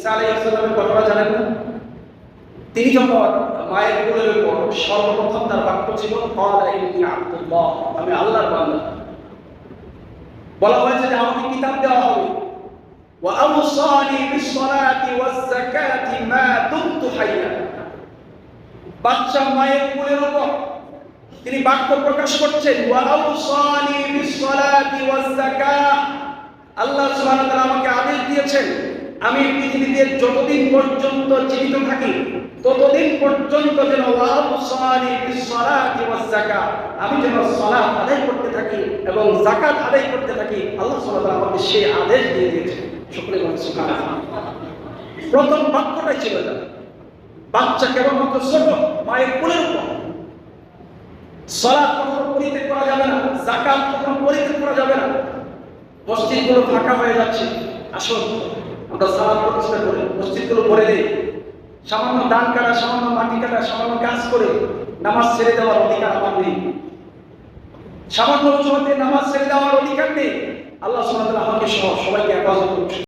ঈসা আলাইসালামের ঘটনা জানেন তিনি যখন মায়ের কোলের উপর সর্বপ্রথম তার বাক্য ছিল আব্দুল্লাহ আমি আল্লাহর বান্দা। বলা হয়েছে যে আমাকে কিতাব দেওয়া হবে। বাচ্চা মায়ের কোলের উপর। তিনি বাক্য প্রকাশ করছেন আল্লাহ সুবহানাহু ওয়া তাআলা আমাকে আদেশ দিয়েছেন। আমি পৃথিবীতে যতদিন পর্যন্ত জীবিত থাকি, ততদিন পর্যন্ত যেন আমি যেন সালাত আদায় করতে থাকি এবং জাকাত আদায় করতে থাকি, আল্লাহ ওয়া আমাকে সেই আদেশ দিয়ে শুকরিয়া বলেন প্রথম বাক্যটাই ছিল বাচ্চা কেবলমাত্র ছোট, মায়ের কোলের উপর। সলাৎ কখনো পরিত্যাগ করা যাবে না জাকাত কখনো পরিত্যাগ করা যাবে না। মসজিদগুলো ফাঁকা হয়ে যাচ্ছে। আসুন। আমরা সালাদ প্রতিষ্ঠা করি, মসজিদগুলো ভরে দিই সামান্য দান কাটা, সামান্য মাটি কাটা, সামান্য কাজ করে নামাজ ছেড়ে দেওয়ার অধিকার আমার নেই। সামান্য অজুহাতে নামাজ ছেড়ে দেওয়ার অধিকার নেই। আল্লাহ সুবহানাহু আমাকে সহ সবাইকে হেফাজত করুন